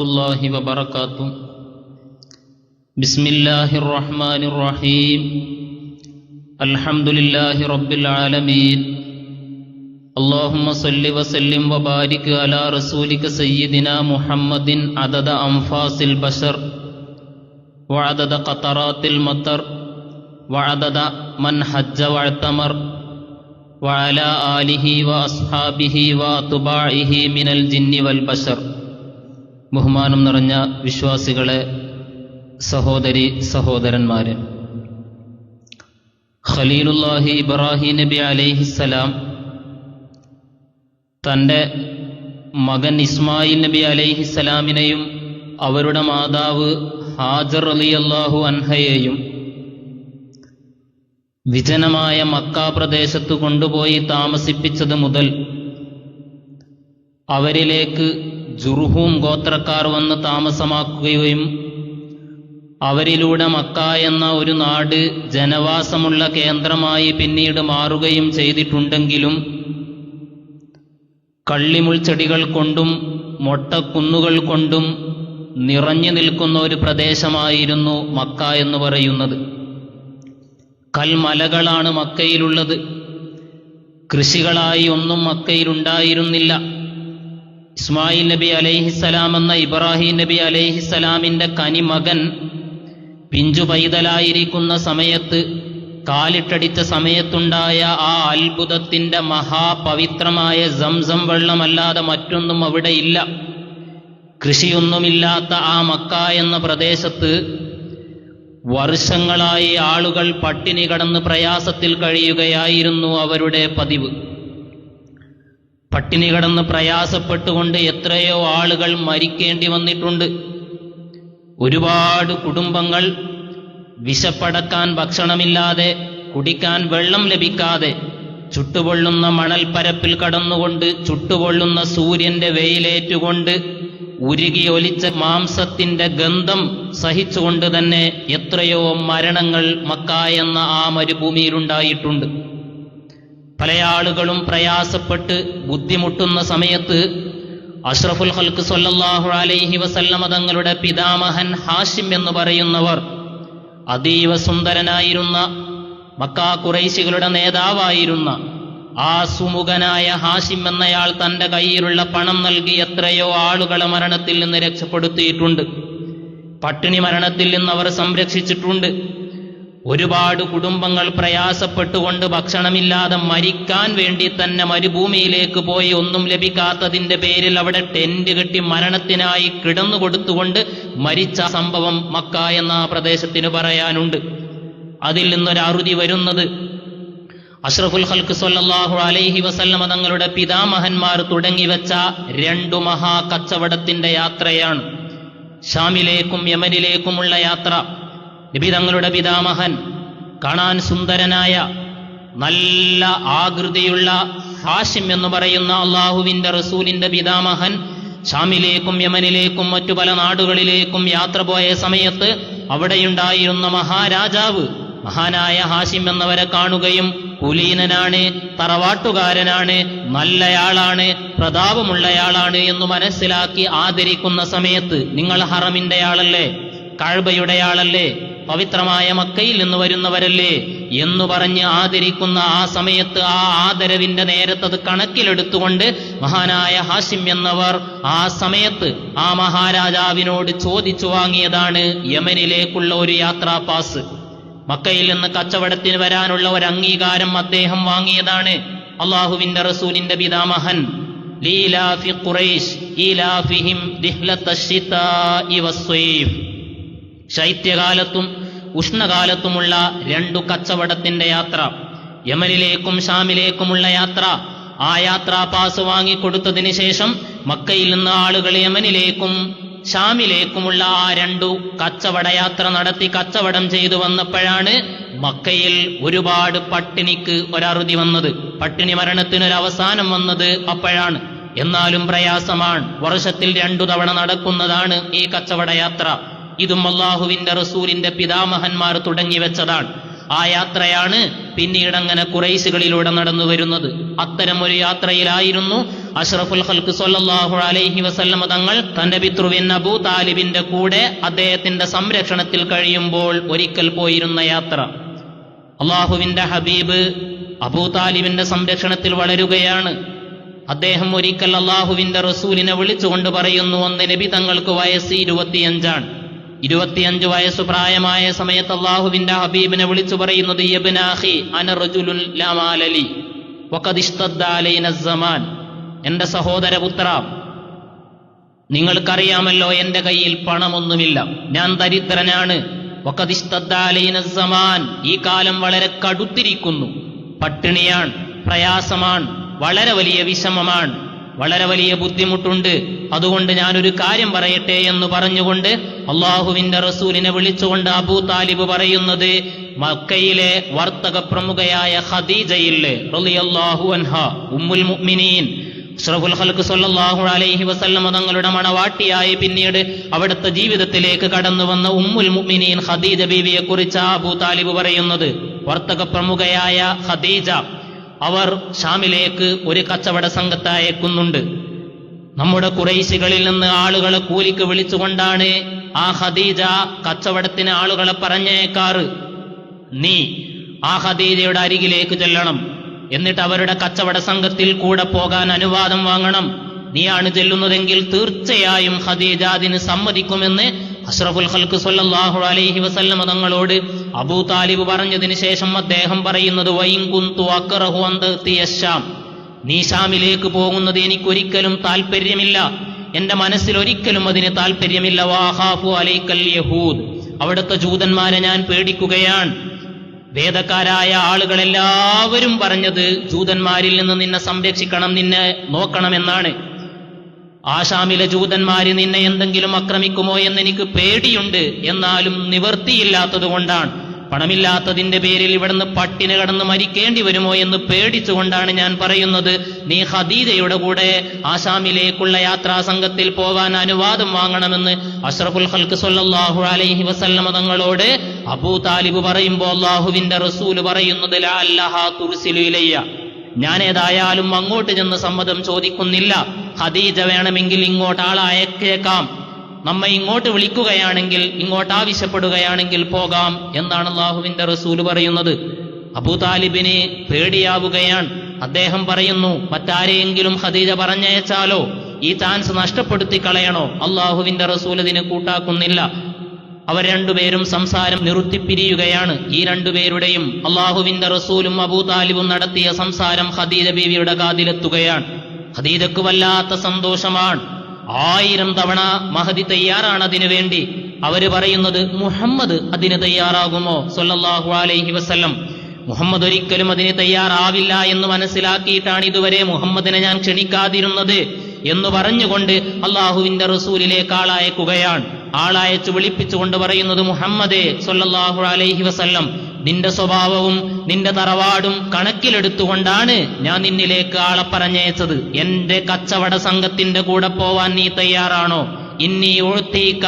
الله وبركاته. بسم الله الرحمن الرحيم. الحمد لله رب العالمين. اللهم صل وسلم وبارك على رسولك سيدنا محمد عدد أنفاس البشر وعدد قطرات المطر وعدد من حج واعتمر وعلى آله وأصحابه وأتباعه من الجن والبشر. ബഹുമാനം നിറഞ്ഞ വിശ്വാസികളെ സഹോദരി സഹോദരന്മാരെ. ഖലീലുല്ലാഹി ഇബ്രാഹിം നബി അലൈഹി അലൈഹിസ്സലാം തന്റെ മകൻ ഇസ്മായിൽ നബി അലൈഹി അലൈഹിസ്സലാമിനെയും അവരുടെ മാതാവ് ഹാജർ അലി അള്ളാഹു അൻഹയെയും വിജനമായ മക്ക പ്രദേശത്ത് കൊണ്ടുപോയി താമസിപ്പിച്ചത് മുതൽ അവരിലേക്ക് ജുർഹൂം ഗോത്രക്കാർ വന്ന് താമസമാക്കുകയും അവരിലൂടെ മക്ക എന്ന ഒരു നാട് ജനവാസമുള്ള കേന്ദ്രമായി പിന്നീട് മാറുകയും ചെയ്തിട്ടുണ്ടെങ്കിലും കള്ളിമുൾച്ചെടികൾ കൊണ്ടും മൊട്ടക്കുന്നുകൾ കൊണ്ടും നിറഞ്ഞു നിൽക്കുന്ന ഒരു പ്രദേശമായിരുന്നു മക്ക എന്ന് പറയുന്നത്. കൽമലകളാണ് മക്കയിലുള്ളത്. കൃഷികളായി ഒന്നും മക്കയിലുണ്ടായിരുന്നില്ല. ഇസ്മായിൽ നബി അലൈഹിസലാം എന്ന ഇബ്രാഹിം നബി അലൈഹിസലാമിന്റെ കനിമകൻ പിഞ്ചു പൈതലായിരിക്കുന്ന സമയത്ത് കാലിട്ടടിച്ച സമയത്തുണ്ടായ ആ അത്ഭുതത്തിന്റെ മഹാപവിത്രമായ സംസം വെള്ളമല്ലാതെ മറ്റൊന്നും അവിടെ ഇല്ല. കൃഷിയൊന്നുമില്ലാത്ത ആ മക്ക എന്ന പ്രദേശത്ത് വർഷങ്ങളായി ആളുകൾ പട്ടിണി കടന്ന് പ്രയാസത്തിൽ കഴിയുകയായിരുന്നു അവരുടെ പതിവ്. പട്ടിണി കടന്ന് പ്രയാസപ്പെട്ടുകൊണ്ട് എത്രയോ ആളുകൾ മരിക്കേണ്ടി വന്നിട്ടുണ്ട്. ഒരുപാട് കുടുംബങ്ങൾ വിശപ്പടക്കാൻ ഭക്ഷണമില്ലാതെ കുടിക്കാൻ വെള്ളം ലഭിക്കാതെ ചുട്ടുപൊള്ളുന്ന മണൽപ്പരപ്പിൽ കടന്നുകൊണ്ട് ചുട്ടുപൊള്ളുന്ന സൂര്യന്റെ വെയിലേറ്റുകൊണ്ട് ഉരുകി ഒലിച്ച മാംസത്തിന്റെ ഗന്ധം സഹിച്ചുകൊണ്ട് തന്നെ എത്രയോ മരണങ്ങൾ മക്ക എന്ന ആ മരുഭൂമിയിലുണ്ടായിട്ടുണ്ട്. പല ആളുകളും പ്രയാസപ്പെട്ട് ബുദ്ധിമുട്ടുന്ന സമയത്ത് അഷ്റഫുൽ ഹൽക്ക് സൊല്ലാഹു അലൈഹി വസല്ലമ തങ്ങളുടെ പിതാമഹൻ ഹാഷിം എന്ന് പറയുന്നവർ അതീവ സുന്ദരനായിരുന്ന മക്കാ കുറൈശികളുടെ നേതാവായിരുന്ന ആ സുമുഖനായ ഹാഷിം എന്നയാൾ തന്റെ കയ്യിലുള്ള പണം നൽകി എത്രയോ ആളുകളെ മരണത്തിൽ നിന്ന് രക്ഷപ്പെടുത്തിയിട്ടുണ്ട്. പട്ടിണി മരണത്തിൽ നിന്ന് അവർ സംരക്ഷിച്ചിട്ടുണ്ട്. ഒരുപാട് കുടുംബങ്ങൾ പ്രയാസപ്പെട്ടുകൊണ്ട് ഭക്ഷണമില്ലാതെ മരിക്കാൻ വേണ്ടി തന്നെ മരുഭൂമിയിലേക്ക് പോയി ഒന്നും ലഭിക്കാത്തതിന്റെ പേരിൽ അവിടെ ടെന്റ് കെട്ടി മരണത്തിനായി കിടന്നു കൊടുത്തുകൊണ്ട് മരിച്ച സംഭവം മക്ക എന്ന പ്രദേശത്തിന് പറയാനുണ്ട്. അതിൽ നിന്നൊരറുതി വരുന്നത് അഷ്റഫുൽ ഹൽക്ക് സൊല്ലാഹു അലൈഹി വസല്ലമ തങ്ങളുടെ പിതാമഹന്മാർ തുടങ്ങിവെച്ച രണ്ടു മഹാ കച്ചവടത്തിന്റെ യാത്രയാണ്. ഷാമിലേക്കും യമനിലേക്കുമുള്ള യാത്ര. നബി തങ്ങളുടെ പിതാമഹൻ കാണാൻ സുന്ദരനായ നല്ല ആകൃതിയുള്ള ഹാഷിം എന്ന് പറയുന്ന അള്ളാഹുവിന്റെ റസൂലിന്റെ പിതാമഹൻ ഷാമിലേക്കും യമനിലേക്കും മറ്റു പല നാടുകളിലേക്കും യാത്ര പോയ സമയത്ത് അവിടെയുണ്ടായിരുന്ന മഹാരാജാവ് മഹാനായ ഹാഷിം എന്നവരെ കാണുകയും കുലീനനാണ് തറവാട്ടുകാരനാണ് നല്ലയാളാണ് പ്രതാപമുള്ളയാളാണ് എന്ന് മനസ്സിലാക്കി ആദരിക്കുന്ന സമയത്ത് നിങ്ങൾ ഹറമിന്റെ ആളല്ലേ കഴബയുടെ ആളല്ലേ പവിത്രമായ മക്കയിൽ നിന്ന് വരുന്നവരല്ലേ എന്ന് പറഞ്ഞ് ആദരിക്കുന്ന ആ സമയത്ത് ആ ആദരവിന്റെ നേരത്തത് കണക്കിലെടുത്തുകൊണ്ട് മഹാനായ ഹാഷിം എന്നവർ ആ സമയത്ത് ആ മഹാരാജാവിനോട് ചോദിച്ചു വാങ്ങിയതാണ് യമനിലേക്കുള്ള ഒരു യാത്രാ പാസ്. മക്കയിൽ നിന്ന് കച്ചവടത്തിന് വരാനുള്ള ഒരു അംഗീകാരം അദ്ദേഹം വാങ്ങിയതാണ്. അള്ളാഹുവിന്റെ റസൂലിന്റെ പിതാമഹൻ. ലീലാഫി ഖുറൈശ് ഈലാഫിഹിം ദിഹ്ലത്തശ്ശിതാഇ വസ്സൈഫ് ശൈത്യകാലത്തും ഉഷ്ണകാലത്തുമുള്ള രണ്ടു കച്ചവടത്തിന്റെ യാത്ര യമനിലേക്കും ഷാമിലേക്കുമുള്ള യാത്ര ആ യാത്രാ പാസ് വാങ്ങിക്കൊടുത്തതിന് ശേഷം മക്കയിൽ നിന്ന് ആളുകൾ യമനിലേക്കും ഷാമിലേക്കുമുള്ള ആ രണ്ടു കച്ചവട യാത്ര നടത്തി കച്ചവടം ചെയ്തു വന്നപ്പോഴാണ് മക്കയിൽ ഒരുപാട് പട്ടിണിക്ക് ഒരറുതി വന്നത്. പട്ടിണി മരണത്തിനൊരവസാനം വന്നത് അപ്പോഴാണ്. എന്നാലും പ്രയാസമാണ്. വർഷത്തിൽ രണ്ടു തവണ നടക്കുന്നതാണ് ഈ കച്ചവട യാത്ര ഇതും അള്ളാഹുവിന്റെ റസൂലിന്റെ പിതാമഹന്മാർ തുടങ്ങി വെച്ചതാണ്. ആ യാത്രയാണ് പിന്നീട് അങ്ങനെ കുറൈശുകളിലൂടെ നടന്നു വരുന്നത്. അത്തരം ഒരു യാത്രയിലായിരുന്നു അഷ്റഫുൽ ഹൽക്ക് സൊല്ലാഹു അലൈഹി വസല്ലമ തങ്ങൾ തന്റെ പിതൃവിൻ അബൂ താലിബിന്റെ കൂടെ അദ്ദേഹത്തിന്റെ സംരക്ഷണത്തിൽ കഴിയുമ്പോൾ ഒരിക്കൽ പോയിരുന്ന യാത്ര. അള്ളാഹുവിന്റെ ഹബീബ് അബൂ താലിബിന്റെ സംരക്ഷണത്തിൽ വളരുകയാണ്. അദ്ദേഹം ഒരിക്കൽ അള്ളാഹുവിന്റെ റസൂലിനെ വിളിച്ചുകൊണ്ട് പറയുന്നു ഒന്ന് നബി തങ്ങൾക്ക് വയസ്സ് ഇരുപത്തിയഞ്ചാണ്. ഇരുപത്തിയഞ്ച് വയസ്സ് പ്രായമായ സമയത്ത് അള്ളാഹുവിന്റെ ഹബീബിനെ വിളിച്ചു പറയുന്നത് എന്റെ സഹോദരപുത്ര നിങ്ങൾക്കറിയാമല്ലോ എന്റെ കയ്യിൽ പണമൊന്നുമില്ല. ഞാൻ ദരിദ്രനാണ്. ഈ കാലം വളരെ കടുത്തിരിക്കുന്നു. പട്ടിണിയാണ് പ്രയാസമാണ് വളരെ വലിയ വിഷമമാണ്. വളരെ വലിയ ബുദ്ധിമുട്ടുണ്ട്. അതുകൊണ്ട് ഞാനൊരു കാര്യം പറയട്ടെ എന്ന് പറഞ്ഞുകൊണ്ട് അള്ളാഹുവിന്റെ റസൂലിനെ വിളിച്ചുകൊണ്ട് അബൂ താലിബ് പറയുന്നത് മക്കയിലെ വർത്തക പ്രമുഖയായ വസല്ലമ തങ്ങളുടെ മണവാട്ടിയായി പിന്നീട് അവിടുത്തെ ജീവിതത്തിലേക്ക് കടന്നു വന്ന ഉമ്മുൽ മുഅ്മിനീൻ ഖദീജ ബീവിയെ കുറിച്ച് അബൂ താലിബ് പറയുന്നത്. വർത്തക പ്രമുഖയായ ഖദീജ അവർ ഷാമിലേക്ക് ഒരു കച്ചവട സംഘത്തെ അയക്കുന്നുണ്ട്. നമ്മുടെ കുറൈശികളിൽ നിന്ന് ആളുകളെ കൂലിക്ക് വിളിച്ചുകൊണ്ടാണ് ആ ഖദീജ കച്ചവടത്തിന് ആളുകളെ പറഞ്ഞേക്കാറ് നീ ആ ഖദീജയുടെ അരികിലേക്ക് ചെല്ലണം. എന്നിട്ട് അവരുടെ കച്ചവട സംഘത്തിൽ കൂടെ പോകാൻ അനുവാദം വാങ്ങണം. നീയാണ് ചെല്ലുന്നതെങ്കിൽ തീർച്ചയായും ഖദീജ അതിന് സമ്മതിക്കുമെന്ന് അഷ്റഫുൽ ഖൽക്ക് സല്ലല്ലാഹു അലൈഹി വസല്ലമ തങ്ങളോട് അബൂ താലിബ് പറഞ്ഞതിന് ശേഷം അദ്ദേഹം പറയുന്നത് വൈൻ കുന്തു അക്റഹു അന്തത്തിയശാം നീ ഷാമിലേക്ക് പോകുന്നത് എനിക്കൊരിക്കലും താല്പര്യമില്ല എന്റെ മനസ്സിൽ ഒരിക്കലും അതിന് താല്പര്യമില്ല വാഹാഫു അലൈക്കൽ യഹൂദ്. അവിടുത്തെ ജൂതന്മാരെ ഞാൻ പേടിക്കുകയാണ്. വേദക്കാരായ ആളുകളെല്ലാവരും പറഞ്ഞത് ജൂതന്മാരിൽ നിന്ന് നിന്നെ സംരക്ഷിക്കണം നിന്നെ നോക്കണമെന്നാണ്. ആശാമിലെ ജൂതന്മാര് നിന്നെ എന്തെങ്കിലും ആക്രമിക്കുമോ എന്നെനിക്ക് പേടിയുണ്ട്. എന്നാലും നിവർത്തിയില്ലാത്തതുകൊണ്ടാണ്. പണമില്ലാത്തതിന്റെ പേരിൽ ഇവിടുന്ന് പട്ടിണി കടന്ന് മരിക്കേണ്ടി വരുമോ എന്ന് പേടിച്ചുകൊണ്ടാണ് ഞാൻ പറയുന്നത്. നീ ഹദീജയുടെ കൂടെ ആശാമിലേക്കുള്ള യാത്രാ സംഘത്തിൽ പോകാൻ അനുവാദം വാങ്ങണമെന്ന് അഷ്റഫുൽ ഹൽക്ക് സൊല്ലാഹു അലൈഹി വസല്ലമ തങ്ങളോട് അബൂ താലിബ് പറയുമ്പോൾ അള്ളാഹുവിന്റെ റസൂൽ പറയുന്നത് ഞാൻ ഏതായാലും അങ്ങോട്ട് ചെന്ന് സമ്മതം ചോദിക്കുന്നില്ല. ഖദീജ വേണമെങ്കിൽ ഇങ്ങോട്ട് ആളെ അയക്കേക്കാം നമ്മെ ഇങ്ങോട്ട് വിളിക്കുകയാണെങ്കിൽ ഇങ്ങോട്ട് ആവശ്യപ്പെടുകയാണെങ്കിൽ പോകാം എന്നാണ് അള്ളാഹുവിന്റെ റസൂൽ പറയുന്നത്. അബൂ പേടിയാവുകയാണ്. അദ്ദേഹം പറയുന്നു മറ്റാരെയെങ്കിലും ഖദീജ പറഞ്ഞയച്ചാലോ? ഈ ചാൻസ് നഷ്ടപ്പെടുത്തി കളയണോ? അള്ളാഹുവിന്റെ റസൂൽ ഇതിന് കൂട്ടാക്കുന്നില്ല. അവർ രണ്ടുപേരും സംസാരം നിറുത്തിപ്പിരിയുകയാണ്. ഈ രണ്ടുപേരുടെയും അള്ളാഹുവിന്റെ റസൂലും അബൂ താലിബും നടത്തിയ സംസാരം ഖദീജ ബീവിയുടെ കാതിലെത്തുകയാണ്. ഖദീജക്ക് വല്ലാത്ത സന്തോഷമാണ്. ആയിരം തവണ മഹദി തയ്യാറാണ് അതിനു വേണ്ടി. അവർ പറയുന്നത് മുഹമ്മദ് അതിന് തയ്യാറാകുമോ? സൊല്ലാഹു അലൈഹി വസല്ലം. മുഹമ്മദ് ഒരിക്കലും അതിന് തയ്യാറാവില്ല എന്ന് മനസ്സിലാക്കിയിട്ടാണ് ഇതുവരെ മുഹമ്മദിനെ ഞാൻ ക്ഷണിക്കാതിരുന്നത് എന്ന് പറഞ്ഞുകൊണ്ട് അള്ളാഹുവിന്റെ റസൂലിലേക്ക് ആളയക്കുകയാണ്. ആളയച്ച് വിളിപ്പിച്ചുകൊണ്ട് പറയുന്നത് മുഹമ്മദേ സൊല്ലാഹു അലൈഹി വസല്ലം. നിന്റെ സ്വഭാവവും നിന്റെ തറവാടും കണക്കിലെടുത്തുകൊണ്ടാണ് ഞാൻ നിന്നിലേക്ക് ആളെ പറഞ്ഞയച്ചത്. എന്റെ കച്ചവട സംഘത്തിന്റെ കൂടെ പോവാൻ നീ തയ്യാറാണോ? ഇന്നി ഉഴ്ത്തീക്ക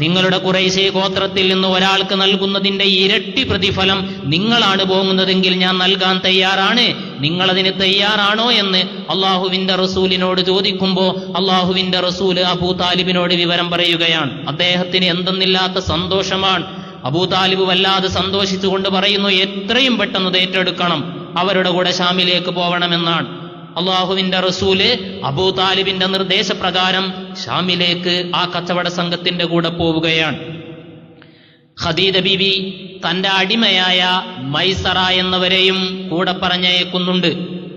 നിങ്ങളുടെ കുറേശ്ശേ ഗോത്രത്തിൽ നിന്ന് ഒരാൾക്ക് നൽകുന്നതിന്റെ ഇരട്ടി പ്രതിഫലം നിങ്ങളാണ് പോകുന്നതെങ്കിൽ ഞാൻ നൽകാൻ തയ്യാറാണ്. നിങ്ങളതിന് തയ്യാറാണോ എന്ന് അള്ളാഹുവിന്റെ റസൂലിനോട് ചോദിക്കുമ്പോൾ അള്ളാഹുവിന്റെ റസൂൽ അബൂ താലിബിനോട് വിവരം പറയുകയാണ്. അദ്ദേഹത്തിന് എന്തെന്നില്ലാത്ത സന്തോഷമാണ്. അബൂ താലിബ് വല്ലാതെ സന്തോഷിച്ചുകൊണ്ട് പറയുന്നു എത്രയും പെട്ടെന്ന് ഏറ്റെടുക്കണം. അവരുടെ കൂടെ ഷാമിലേക്ക് പോകണമെന്നാണ് അള്ളാഹുവിന്റെ റസൂൽ അബൂ താലിബിന്റെ നിർദ്ദേശപ്രകാരം ഷാമിലേക്ക് ആ കച്ചവട സംഘത്തിന്റെ കൂടെ പോവുകയാണ്. ഖദീജ ബിബി തന്റെ അടിമയായ മൈസറ എന്നവരെയും കൂടെ പറഞ്ഞയക്കുന്നുണ്ട്.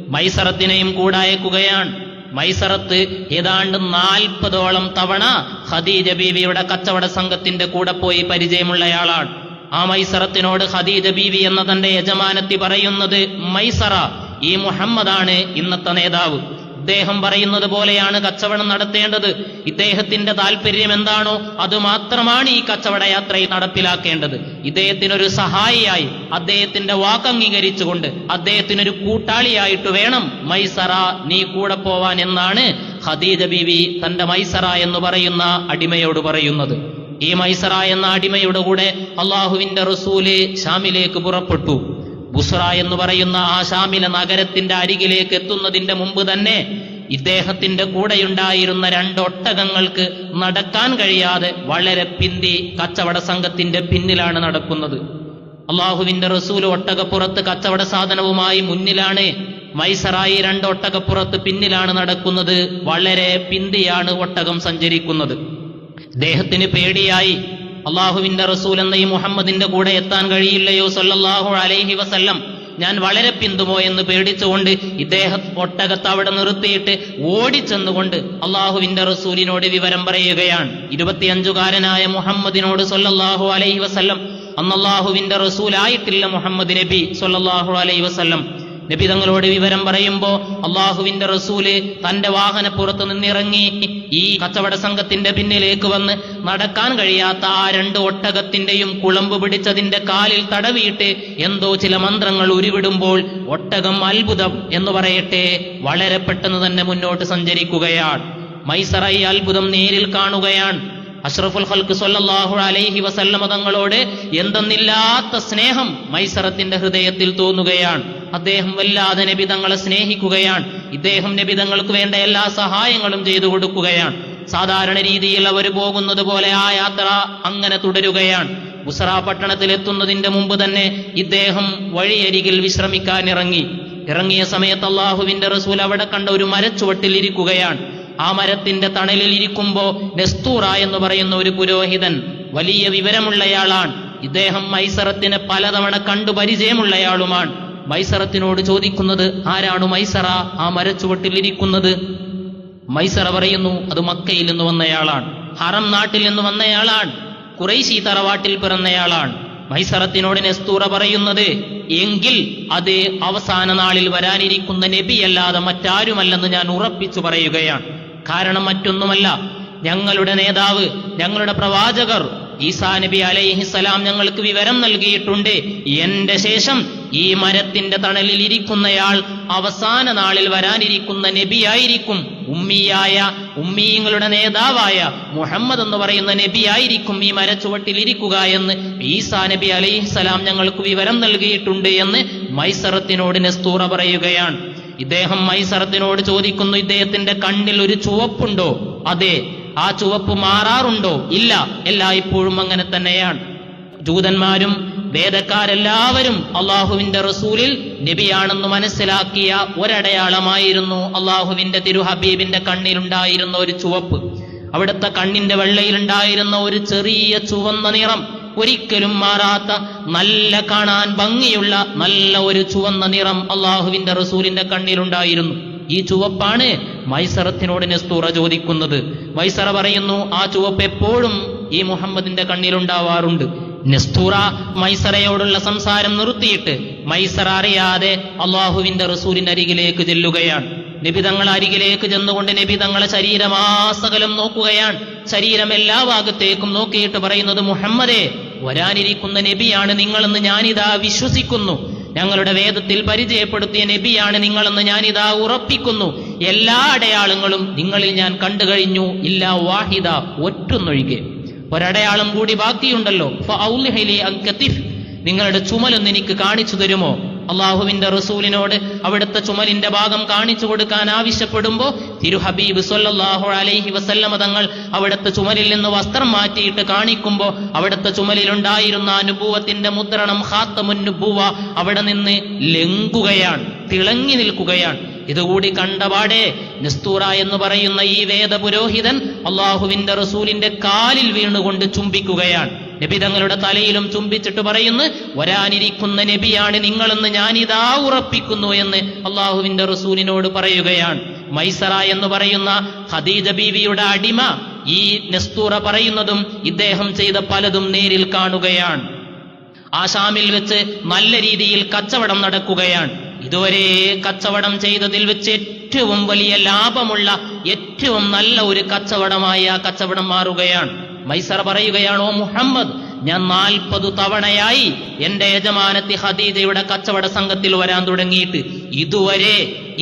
മൈസറത്തിനെയും കൂടെ അയക്കുകയാണ്. മൈസറത്ത് ഏതാണ്ട് നാൽപ്പതോളം തവണ ഖദീജ ബീവിയുടെ കച്ചവട സംഘത്തിന്റെ കൂടെ പോയി പരിചയമുള്ളയാളാണ്. ആ മൈസറത്തിനോട് ഖദീജ ബീവി എന്ന തന്റെ യജമാനത്തി പറയുന്നത് മൈസറ. ഈ മുഹമ്മദാണ് ഇന്നത്തെ നേതാവ്. ഇദ്ദേഹം പറയുന്നത് പോലെയാണ് കച്ചവടം നടത്തേണ്ടത്. ഇദ്ദേഹത്തിന്റെ താല്പര്യം എന്താണോ അത് മാത്രമാണ് ഈ കച്ചവട യാത്രയിൽ നടപ്പിലാക്കേണ്ടത്. ഇദ്ദേഹത്തിനൊരു സഹായിയായി അദ്ദേഹത്തിന്റെ വാക്ക് അംഗീകരിച്ചുകൊണ്ട് അദ്ദേഹത്തിനൊരു കൂട്ടാളിയായിട്ട് വേണം മൈസറ നീ കൂടെ പോവാൻ എന്നാണ് ഖദീജ ബീവി തന്റെ മൈസറ എന്ന് പറയുന്ന അടിമയോട് പറയുന്നത്. ഈ മൈസറ എന്ന അടിമയുടെ കൂടെ അള്ളാഹുവിന്റെ റസൂൽ ഷാമിലേക്ക് പുറപ്പെട്ടു. ബുസ്ര എന്ന് പറയുന്ന ആശാമിലെ നഗരത്തിന്റെ അരികിലേക്ക് എത്തുന്നതിന്റെ മുമ്പ് തന്നെ ഇദ്ദേഹത്തിന്റെ കൂടെയുണ്ടായിരുന്ന രണ്ടൊട്ടകങ്ങൾക്ക് നടക്കാൻ കഴിയാതെ വളരെ പിന്തി കച്ചവട സംഘത്തിന്റെ പിന്നിലാണ് നടക്കുന്നത്. അള്ളാഹുവിന്റെ റസൂൽ ഒട്ടകപ്പുറത്ത് കച്ചവട സാധനവുമായി മുന്നിലാണ്. മൈസറായി രണ്ട് ഒട്ടകപ്പുറത്ത് പിന്നിലാണ് നടക്കുന്നത്. വളരെ പിന്തിയാണ് ഒട്ടകം സഞ്ചരിക്കുന്നത്. ദേഹത്തിന് പേടിയായി. അള്ളാഹുവിന്റെ റസൂൽ എന്ന ഈ മുഹമ്മദിന്റെ കൂടെ എത്താൻ കഴിയില്ലയോ സല്ലല്ലാഹു അലൈഹി വസല്ലം. ഞാൻ വളരെ പിന്തുമോ എന്ന് പേടിച്ചുകൊണ്ട് ഇദ്ദേഹം ഒട്ടകത്ത് അവിടെ നിർത്തിയിട്ട് ഓടിച്ചെന്നുകൊണ്ട് അള്ളാഹുവിന്റെ റസൂലിനോട് വിവരം പറയുകയാണ്. ഇരുപത്തിയഞ്ചുകാരനായ മുഹമ്മദിനോട് സൊല്ലാഹു അലൈഹി വസല്ലം അന്നല്ലാഹുവിന്റെ റസൂലായിട്ടില്ല മുഹമ്മദ് നബി സൊല്ലാഹു അലൈഹി വസല്ലം. നബി തങ്ങളോട് വിവരം പറയുമ്പോ അള്ളാഹുവിന്റെ റസൂൽ തന്റെ വാഹനപ്പുറത്ത് നിന്നിറങ്ങി ഈ കച്ചവട സംഘത്തിന്റെ പിന്നിലേക്ക് വന്ന് നടക്കാൻ കഴിയാത്ത ആ രണ്ട് ഒട്ടകത്തിന്റെയും കുളമ്പ് പിടിച്ചതിന്റെ കാലിൽ തടവിയിട്ട് എന്തോ ചില മന്ത്രങ്ങൾ ഉരുവിടുമ്പോൾ ഒട്ടകം അത്ഭുതം എന്ന് പറയട്ടെ വളരെ പെട്ടെന്ന് തന്നെ മുന്നോട്ട് സഞ്ചരിക്കുകയാണ്. മൈസറ ഈ അത്ഭുതം നേരിൽ കാണുകയാണ്. അഷ്റഫുൽ ഹൽക്ക് സല്ലല്ലാഹു അലൈഹി വസല്ലമ തങ്ങളോട് എന്തെന്നില്ലാത്ത സ്നേഹം മൈസറത്തിന്റെ ഹൃദയത്തിൽ തോന്നുകയാണ്. അദ്ദേഹം വല്ലാതെ നബി തങ്ങളെ സ്നേഹിക്കുകയാണ്. ഇദ്ദേഹം നബി തങ്ങൾക്ക് വേണ്ട എല്ലാ സഹായങ്ങളും ചെയ്തു കൊടുക്കുകയാണ്. സാധാരണ രീതിയിൽ അവർ പോകുന്നത് പോലെ ആ യാത്ര അങ്ങനെ തുടരുകയാണ്. ഉസറ പട്ടണത്തിൽ എത്തുന്നതിന്റെ മുമ്പ് തന്നെ ഇദ്ദേഹം വഴിയരികിൽ വിശ്രമിക്കാൻ ഇറങ്ങി. ഇറങ്ങിയ സമയത്ത് അള്ളാഹുവിന്റെ റസൂൽ അവിടെ കണ്ട ഒരു മരച്ചുവട്ടിൽ ഇരിക്കുകയാണ്. ആ മരത്തിന്റെ തണലിൽ ഇരിക്കുമ്പോ നെസ്തൂറ എന്ന് പറയുന്ന ഒരു പുരോഹിതൻ വലിയ വിവരമുള്ളയാളാണ്. ഇദ്ദേഹം മൈസറത്തിനെ പലതവണ കണ്ടു പരിചയമുള്ളയാളുമാണ്. മൈസറത്തിനോട് ചോദിക്കുന്നത് ആരാണ് മൈസറ? ആ മരച്ചുവട്ടിൽ ഇരിക്കുന്നത്? മൈസറ പറയുന്നു അത് മക്കയിൽ നിന്ന് വന്നയാളാണ്. ഹറം നാട്ടിൽ നിന്ന് വന്നയാളാണ്. കുറൈശി തറവാട്ടിൽ പിറന്നയാളാണ്. മൈസറത്തിനോട് നെസ്തൂറ പറയുന്നത് എങ്കിൽ അത് അവസാന നാളിൽ വരാനിരിക്കുന്ന നബിയല്ലാതെ മറ്റാരുമല്ലെന്ന് ഞാൻ ഉറപ്പിച്ചു പറയുകയാണ്. കാരണം മറ്റൊന്നുമല്ല ഞങ്ങളുടെ നേതാവ് ഞങ്ങളുടെ പ്രവാചകർ ഈസാ നബി അലൈഹിസലാം ഞങ്ങൾക്ക് വിവരം നൽകിയിട്ടുണ്ട്. എന്റെ ശേഷം ഈ മരത്തിന്റെ തണലിൽ ഇരിക്കുന്നയാൾ അവസാന നാളിൽ വരാനിരിക്കുന്ന നബിയായിരിക്കും. ഉമ്മിയായ ഉമ്മീങ്ങളുടെ നേതാവായ മുഹമ്മദ് എന്ന് പറയുന്ന നബിയായിരിക്കും ഈ മരച്ചുവട്ടിൽ ഇരിക്കുക എന്ന് ഈസാ നബി അലൈഹി അലൈഹിസലാം ഞങ്ങൾക്ക് വിവരം നൽകിയിട്ടുണ്ട് എന്ന് മൈസറത്തിനോട് നെസ്തൂറ പറയുകയാണ്. ഇദ്ദേഹം മൈസറത്തിനോട് ചോദിക്കുന്നു ഇദ്ദേഹത്തിന്റെ കണ്ണിൽ ഒരു ചുവപ്പുണ്ടോ? അതെ ആ ചുവപ്പ് മാറാറുണ്ടോ? ഇല്ല എല്ലായ്പ്പോഴും അങ്ങനെ തന്നെയാണ്. ജൂതന്മാരും വേദക്കാരെല്ലാവരും അള്ളാഹുവിന്റെ റസൂലിൽ നബിയാണെന്ന് മനസ്സിലാക്കിയ ഒരടയാളമായിരുന്നു അള്ളാഹുവിന്റെ തിരുഹബീബിന്റെ കണ്ണിലുണ്ടായിരുന്ന ഒരു ചുവപ്പ്. അവിടുത്തെ കണ്ണിന്റെ വെള്ളയിലുണ്ടായിരുന്ന ഒരു ചെറിയ ചുവന്ന നിറം. ഒരിക്കലും മാറാത്ത നല്ല കാണാൻ ഭംഗിയുള്ള നല്ല ഒരു ചുവന്ന നിറം അള്ളാഹുവിന്റെ റസൂലിന്റെ കണ്ണിലുണ്ടായിരുന്നു. ഈ ചുവപ്പാണ് മൈസറത്തിനോട് നെസ്തൂറ ചോദിക്കുന്നത്. മൈസറ പറയുന്നു ആ ചുവപ്പ് എപ്പോഴും ഈ മുഹമ്മദിന്റെ കണ്ണിലുണ്ടാവാറുണ്ട്. നെസ്തൂറ മൈസറയോടുള്ള സംസാരം നിർത്തിയിട്ട് മൈസറ അറിയാതെ അള്ളാഹുവിന്റെ റസൂലിന്റെ അരികിലേക്ക് ചെല്ലുകയാണ്. നബിതങ്ങൾ അരികിലേക്ക് ചെന്നുകൊണ്ട് നബിതങ്ങളെ ശരീരമാസകലം നോക്കുകയാണ്. ശരീരം എല്ലാ ഭാഗത്തേക്കും നോക്കിയിട്ട് പറയുന്നത് മുഹമ്മദേ വരാനിരിക്കുന്ന നബിയാണ് നിങ്ങളെന്ന് ഞാനിതാ വിശ്വസിക്കുന്നു. ഞങ്ങളുടെ വേദത്തിൽ പരിചയപ്പെടുത്തിയ നബിയാണ് നിങ്ങളെന്ന് ഞാനിതാ ഉറപ്പിക്കുന്നു. എല്ലാ അടയാളങ്ങളും നിങ്ങളിൽ ഞാൻ കണ്ടു കഴിഞ്ഞു. ഇല്ല വാഹിദ ഒറ്റൊന്നൊഴികെ. ഒരടയാളം കൂടി ബാക്കിയുണ്ടല്ലോ. നിങ്ങളുടെ ചുമലൊന്ന് എനിക്ക് കാണിച്ചു തരുമോ? അള്ളാഹുവിന്റെ റസൂലിനോട് അവിടുത്തെ ചുമലിന്റെ ഭാഗം കാണിച്ചു കൊടുക്കാൻ ആവശ്യപ്പെടുമ്പോ തിരുഹബീബ് സൊല്ലാഹു അലൈഹി വസല്ലമ തങ്ങൾ അവിടുത്തെ ചുമലിൽ നിന്ന് വസ്ത്രം മാറ്റിയിട്ട് കാണിക്കുമ്പോ അവിടുത്തെ ചുമലിലുണ്ടായിരുന്ന അനുഭവത്തിന്റെ മുദ്രണം ഹാത്തമുന്നുഭൂവ അവിടെ നിന്ന് ലംഘുകയാണ് തിളങ്ങി നിൽക്കുകയാണ്. ഇതുകൂടി കണ്ടപാടെ നിസ്തൂറ എന്ന് പറയുന്ന ഈ വേദപുരോഹിതൻ അള്ളാഹുവിന്റെ റസൂലിന്റെ കാലിൽ വീണുകൊണ്ട് ചുംബിക്കുകയാണ്. നബി തങ്ങളുടെ തലയിലും ചുംബിച്ചിട്ട് പറയുന്നു വരാനിരിക്കുന്ന നബിയാണ് നിങ്ങളെന്ന് ഞാനിതാ ഉറപ്പിക്കുന്നു എന്ന് അള്ളാഹുവിന്റെ റസൂലിനോട് പറയുകയാണ്. മൈസറ എന്ന് പറയുന്ന ഖദീജ ബീവിയുടെ അടിമ ഈ നെസ്തൂറ പറയുന്നതും ഇദ്ദേഹം ചെയ്ത പലതും നേരിൽ കാണുകയാണ്. ആശാമിൽ വെച്ച് നല്ല രീതിയിൽ കച്ചവടം നടക്കുകയാണ്. ഇതുവരെ കച്ചവടം ചെയ്തതിൽ വെച്ച് ഏറ്റവും വലിയ ലാഭമുള്ള ഏറ്റവും നല്ല ഒരു കച്ചവടമായി ആ കച്ചവടം മാറുകയാണ്. മൈസർ പറയുകയാണോ മുഹമ്മദ് ഞാൻ നാൽപ്പത് തവണയായി എന്റെ യജമാനത്തി ഹദീജയുടെ കച്ചവട സംഘത്തിൽ വരാൻ തുടങ്ങിയിട്ട് ഇതുവരെ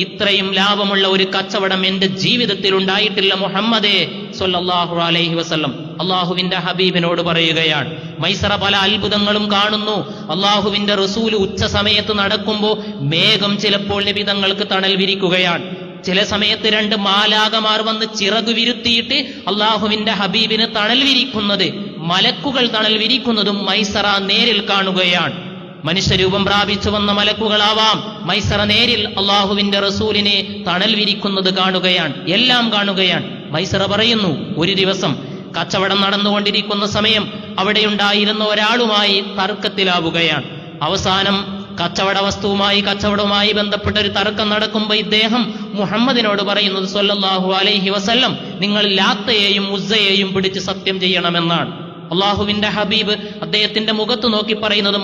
ഇത്രയും ലാഭമുള്ള ഒരു കച്ചവടം എന്റെ ജീവിതത്തിൽ ഉണ്ടായിട്ടില്ല മുഹമ്മദേ സൊല്ലാഹു അലൈഹി വസ്ലം അള്ളാഹുവിന്റെ ഹബീബിനോട് പറയുകയാണ്. മൈസറ പല അത്ഭുതങ്ങളും കാണുന്നു. അള്ളാഹുവിന്റെ റസൂൽ ഉച്ച സമയത്ത് നടക്കുമ്പോൾ മേഘം ചിലപ്പോൾ നിബിതങ്ങൾക്ക് തണൽ വിരിക്കുകയാണ്. ചില സമയത്ത് രണ്ട് മാലാകമാർ വന്ന് ചിറകു വിരുത്തിയിട്ട് അള്ളാഹുവിന്റെ ഹബീബിന് തണൽ വിരിക്കുന്നത് മലക്കുകൾ തണൽ വിരിക്കുന്നതും മൈസറ നേരിൽ കാണുകയാണ്. മനുഷ്യരൂപം പ്രാപിച്ചു വന്ന മലക്കുകളാവാം. മൈസറ നേരിൽ അള്ളാഹുവിന്റെ റസൂലിനെ തണൽ വിരിക്കുന്നത് കാണുകയാണ്. എല്ലാം കാണുകയാണ്. മൈസറ പറയുന്നു ഒരു ദിവസം കച്ചവടം നടന്നുകൊണ്ടിരിക്കുന്ന സമയം അവിടെയുണ്ടായിരുന്ന ഒരാളുമായി തർക്കത്തിലാവുകയാണ്. അവസാനം കച്ചവട വസ്തുവുമായി കച്ചവടവുമായി ബന്ധപ്പെട്ട ഒരു തർക്കം നടക്കുമ്പോൾ ഇദ്ദേഹം മുഹമ്മദിനോട് പറയുന്നത് സൊല്ലാഹു അലൈഹി വസല്ലം നിങ്ങൾ ലാത്തയെയും ഉസ്സയെയും പിടിച്ച് സത്യം ചെയ്യണമെന്നാണ്. അള്ളാഹുവിന്റെ ഹബീബ് അദ്ദേഹത്തിന്റെ മുഖത്ത് നോക്കി പറയുന്നത്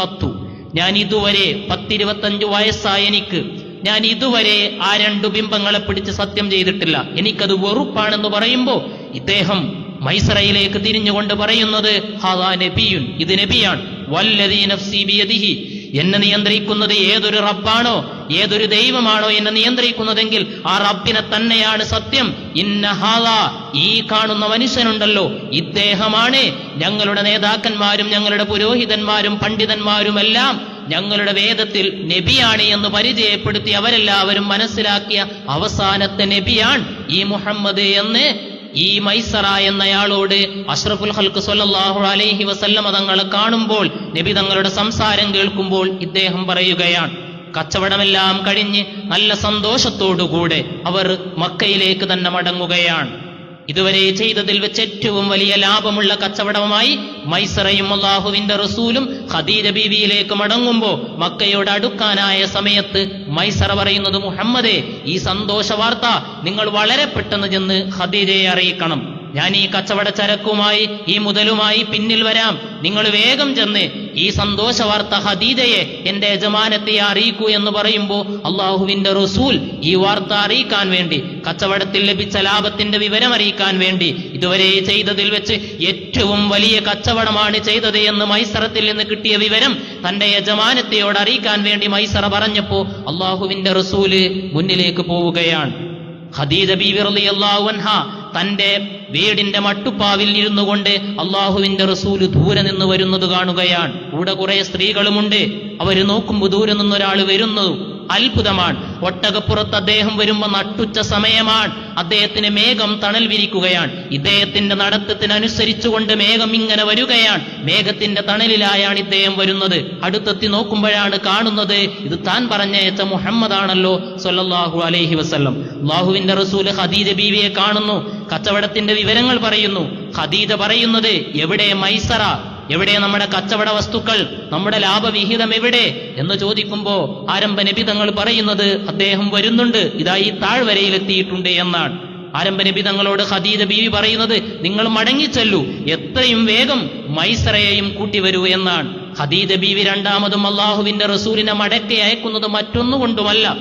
ഖത്തു ഞാൻ ഇതുവരെ പത്തിരുപത്തഞ്ചു വയസ്സായ എനിക്ക് ഞാൻ ഇതുവരെ ആ രണ്ടു ബിംബങ്ങളെ പിടിച്ച് സത്യം ചെയ്തിട്ടില്ല. എനിക്കത് വെറുപ്പാണെന്ന് പറയുമ്പോ ഇദ്ദേഹം മൈസറയിലേക്ക് തിരിഞ്ഞുകൊണ്ട് പറയുന്നത് ഹാദാ നബിയുൻ ഇത് നബിയാണ്. എന്നെ നിയന്ത്രിക്കുന്നത് ഏതൊരു റബ്ബാണോ ഏതൊരു ദൈവമാണോ എന്നെ നിയന്ത്രിക്കുന്നതെങ്കിൽ ആ റബ്ബിനെ തന്നെയാണ് സത്യം. ഇന്ന ഈ കാണുന്ന മനുഷ്യനുണ്ടല്ലോ. ഇദ്ദേഹമാണ് ഞങ്ങളുടെ നേതാക്കന്മാരും ഞങ്ങളുടെ പുരോഹിതന്മാരും പണ്ഡിതന്മാരും എല്ലാം ഞങ്ങളുടെ വേദത്തിൽ നബിയാണ് എന്ന് പരിചയപ്പെടുത്തി അവരെല്ലാവരും മനസ്സിലാക്കിയ അവസാനത്തെ നബിയാണ് ഈ മുഹമ്മദ് എന്ന് ഈ മൈസറ എന്നയാളോട് അഷ്റഫുൽ ഹൽക്ക് സൊല്ലാഹു അലൈഹി വസല്ലമ തങ്ങളെ കാണുമ്പോൾ നബി തങ്ങളുടെ സംസാരം കേൾക്കുമ്പോൾ ഇദ്ദേഹം പറയുകയാണ് കച്ചവടമെല്ലാം കഴിഞ്ഞ് നല്ല സന്തോഷത്തോടുകൂടെ അവർ മക്കയിലേക്ക് തന്നെ മടങ്ങുകയാണ്. ഇതുവരെ ചെയ്തതിൽ വെച്ച് ഏറ്റവും വലിയ ലാഭമുള്ള കച്ചവടവുമായി മൈസറയും അള്ളാഹുവിന്റെ റസൂലും ഖദീജ ബീവിയിലേക്ക് മടങ്ങുമ്പോ മക്കയോട് അടുക്കാനായ സമയത്ത് മൈസറ പറയുന്നത് മുഹമ്മദേ ഈ സന്തോഷ വാർത്ത നിങ്ങൾ വളരെ പെട്ടെന്ന് ചെന്ന് ഖദീജയെ അറിയിക്കണം. ഞാൻ ഈ കച്ചവട ചരക്കുമായി ഈ മുതലുമായി പിന്നിൽ വരാം. നിങ്ങൾ വേഗം ചെന്ന് ഈ സന്തോഷ വാർത്ത ഹദീജയെ എന്റെ യജമാനത്തെ അറിയിക്കൂ എന്ന് പറയുമ്പോൾ അള്ളാഹുവിന്റെ റസൂൽ ഈ വാർത്ത അറിയിക്കാൻ വേണ്ടി കച്ചവടത്തിൽ ലഭിച്ച ലാഭത്തിന്റെ വിവരം അറിയിക്കാൻ വേണ്ടി ഇതുവരെ ചെയ്തതിൽ വെച്ച് ഏറ്റവും വലിയ കച്ചവടമാണ് ചെയ്തത് എന്ന് മൈസറത്തിൽ നിന്ന് കിട്ടിയ വിവരം തന്റെ യജമാനത്തെയോട് അറിയിക്കാൻ വേണ്ടി മൈസറ പറഞ്ഞപ്പോ അള്ളാഹുവിന്റെ റസൂൽ മുന്നിലേക്ക് പോവുകയാണ്. ഖദീജ ബീവി റളിയല്ലാഹു തന്റെ വീടിന്റെ മട്ടുപ്പാവിൽ ഇരുന്നു കൊണ്ട് അള്ളാഹുവിന്റെ റസൂൽ ദൂരെ നിന്ന് വരുന്നത് കാണുകയാണ്. കൂടെ കുറെ സ്ത്രീകളുമുണ്ട്. അവർ നോക്കുമ്പോൾ ദൂരെ നിന്നൊരാൾ വരുന്നു. അത്ഭുതമാണ്. ഒട്ടകപ്പുറത്ത് അദ്ദേഹം വരുമ്പോൾ നട്ടുച്ച സമയമാണ്. അദ്ദേഹത്തിന് മേഘം തണൽ വിരിക്കുകയാണ്. ഇദ്ദേഹത്തിന്റെ നടത്തത്തിനനുസരിച്ചുകൊണ്ട് മേഘം ഇങ്ങനെ വരികയാണ്. മേഘത്തിന്റെ തണലിലായാണ് ഇദ്ദേഹം വരുന്നത്. അടുത്തെത്തി നോക്കുമ്പോഴാണ് കാണുന്നത് ഇത് താൻ പറഞ്ഞയച്ച മുഹമ്മദ് ആണല്ലോ സൊല്ലാഹു അലൈഹി വസ്ല്ലം. അള്ളാഹുവിന്റെ റസൂൽ ഖദീജ ബീവിയെ കാണുന്നു. കച്ചവടത്തിന്റെ വിവരങ്ങൾ പറയുന്നു. ഖദീജ പറയുന്നത് എവിടെ? മൈസറ. എവിടെ നമ്മുടെ കച്ചവട വസ്തുക്കൾ നമ്മുടെ ലാഭവിഹിതം എവിടെ? എന്ന് ചോദിക്കുമ്പോ ആരംഭ നിബിതങ്ങൾ പറയുന്നത് അദ്ദേഹം വരുന്നുണ്ട് ഇതാ ഈ താഴ്വരയിലെത്തിയിട്ടുണ്ട് എന്നാണ്. ആരംഭ നിബിതങ്ങളോട് ഖദീജ ബീവി പറയുന്നത് നിങ്ങൾ മടങ്ങിച്ചെല്ലൂ എത്രയും വേഗം മൈസറയെയും കൂട്ടി വരൂ എന്നാണ്. ഖദീജ ബീവി രണ്ടാമതും അള്ളാഹുവിന്റെ റസൂലിനെ മടക്കി അയക്കുന്നത് മറ്റൊന്നുകൊണ്ടുമല്ല.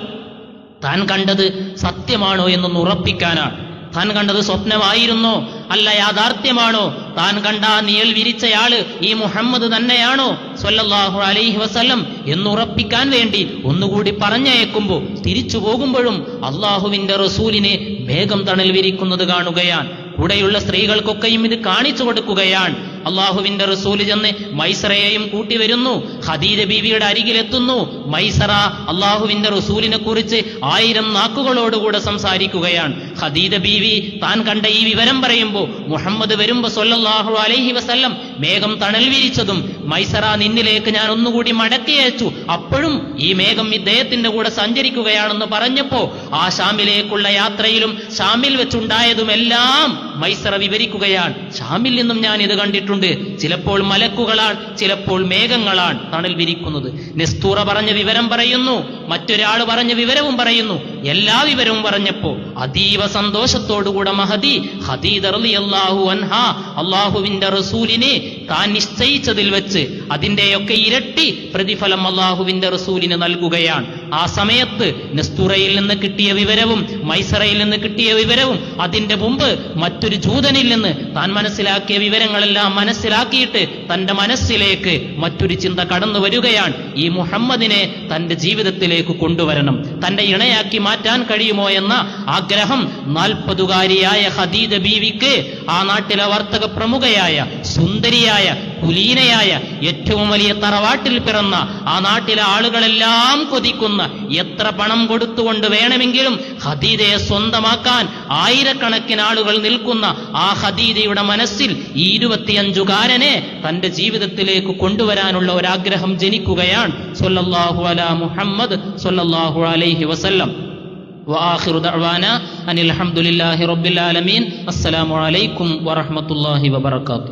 താൻ കണ്ടത് സത്യമാണോ എന്നൊന്ന് ഉറപ്പിക്കാനാണ്. താൻ കണ്ടത് സ്വപ്നമായിരുന്നോ? അല്ല യാഥാർത്ഥ്യമാണോ? താൻ കണ്ട നിയൽ വിരിച്ചയാൾ ഈ മുഹമ്മദ് തന്നെയാണോ? സ്വല്ലല്ലാഹു അലൈഹി വസല്ലം എന്നുറപ്പിക്കാൻ വേണ്ടി ഒന്നുകൂടി പറഞ്ഞയക്കുമ്പോ തിരിച്ചു പോകുമ്പോഴും അള്ളാഹുവിന്റെ റസൂലിനെ വേഗം തണൽ വിരിക്കുന്നത് കാണുകയാണ്. കൂടെയുള്ള സ്ത്രീകൾക്കൊക്കെയും ഇത് കാണിച്ചു കൊടുക്കുകയാണ്. അള്ളാഹുവിന്റെ റസൂൽ ചെന്ന് മൈസറയെയും കൂട്ടി വരുന്നു. ഖദീജ ബീവിയുടെ അരികിലെത്തുന്നു. മൈസറ അള്ളാഹുവിന്റെ റസൂലിനെ കുറിച്ച് ആയിരം നാക്കുകളോടുകൂടെ സംസാരിക്കുകയാണ്. ഖദീജ ബീവി താൻ കണ്ട ഈ വിവരം പറയുമ്പോൾ മുഹമ്മദ് വരുമ്പോ സൊല്ലാഹു അലൈഹി വസല്ലം മേഘം തണൽ വിരിച്ചതും മൈസറ നിന്നിലേക്ക് ഞാൻ ഒന്നുകൂടി മടക്കി അയച്ചു. അപ്പോഴും ഈ മേഘം ഇദ്ദേഹത്തിന്റെ കൂടെ സഞ്ചരിക്കുകയാണെന്ന് പറഞ്ഞപ്പോ ആ ഷാമിലേക്കുള്ള യാത്രയിലും ഷാമിൽ വെച്ചുണ്ടായതുമെല്ലാം മൈസറ വിവരിക്കുകയാണ്. ഷാമിൽ നിന്നും ഞാൻ ഇത് കണ്ടിട്ടുണ്ട്. ചിലപ്പോൾ മലക്കുകളാണ് ചിലപ്പോൾ മേഘങ്ങളാണ് തണൽ വിരിക്കുന്നത്. നെസ്തൂറ പറഞ്ഞ വിവരം പറയുന്നു മറ്റൊരാൾ പറഞ്ഞ വിവരവും പറയുന്നു. എല്ലാ വിവരവും പറഞ്ഞപ്പോ അതീവ സന്തോഷത്തോടുകൂടെ മഹദി ഹദീദ് റളിയല്ലാഹു അൻഹ അള്ളാഹുവിന്റെ റസൂലിനെ താൻ നിശ്ചയിച്ചതിൽ വെച്ച് അതിന്റെയൊക്കെ ഇരട്ടി പ്രതിഫലം അള്ളാഹുവിന്റെ റസൂലിന് നൽകുകയാണ്. ആ സമയത്ത് നെസ്തുറയിൽ നിന്ന് കിട്ടിയ വിവരവും മൈസറയിൽ നിന്ന് കിട്ടിയ വിവരവും അതിന്റെ മുമ്പ് മറ്റൊരു ജൂതനിൽ നിന്ന് താൻ മനസ്സിലാക്കിയ വിവരങ്ങളെല്ലാം മനസ്സിലാക്കിയിട്ട് തന്റെ മനസ്സിലേക്ക് മറ്റൊരു ചിന്ത കടന്നു വരികയാണ്. ഈ മുഹമ്മദിനെ തന്റെ ജീവിതത്തിലേക്ക് കൊണ്ടുവരണം. തന്റെ ഇണയാക്കി മാറ്റാൻ കഴിയുമോ എന്ന ആഗ്രഹം നാൽപ്പതുകാരിയായ ഹദീദ ബീവിക്ക് ആ നാട്ടിലെ വർത്തക പ്രമുഖയായ സുന്ദരിയായ കുലീനയായ ഏറ്റവും വലിയ തറവാട്ടിൽ പിറന്ന ആ നാട്ടിലെ ആളുകളെല്ലാം കൊതിക്കുന്ന എത്ര പണം കൊടുത്തുകൊണ്ട് വേണമെങ്കിലും ഖദീജയെ സ്വന്തമാക്കാൻ ആയിരക്കണക്കിന് ആളുകൾ നിൽക്കുന്ന ആ ഖദീജയുടെ മനസ്സിൽ ഈ ഇരുപത്തിയഞ്ചുകാരനെ തന്റെ ജീവിതത്തിലേക്ക് കൊണ്ടുവരാനുള്ള ഒരാഗ്രഹം ജനിക്കുകയാണ് സൊല്ലാഹു അല മുഹമ്മദ് സൊല്ലാഹു അലൈഹി വസല്ലം وآخر دعوانا أن الحمد لله رب العالمين السلام عليكم ورحمة الله وبركاته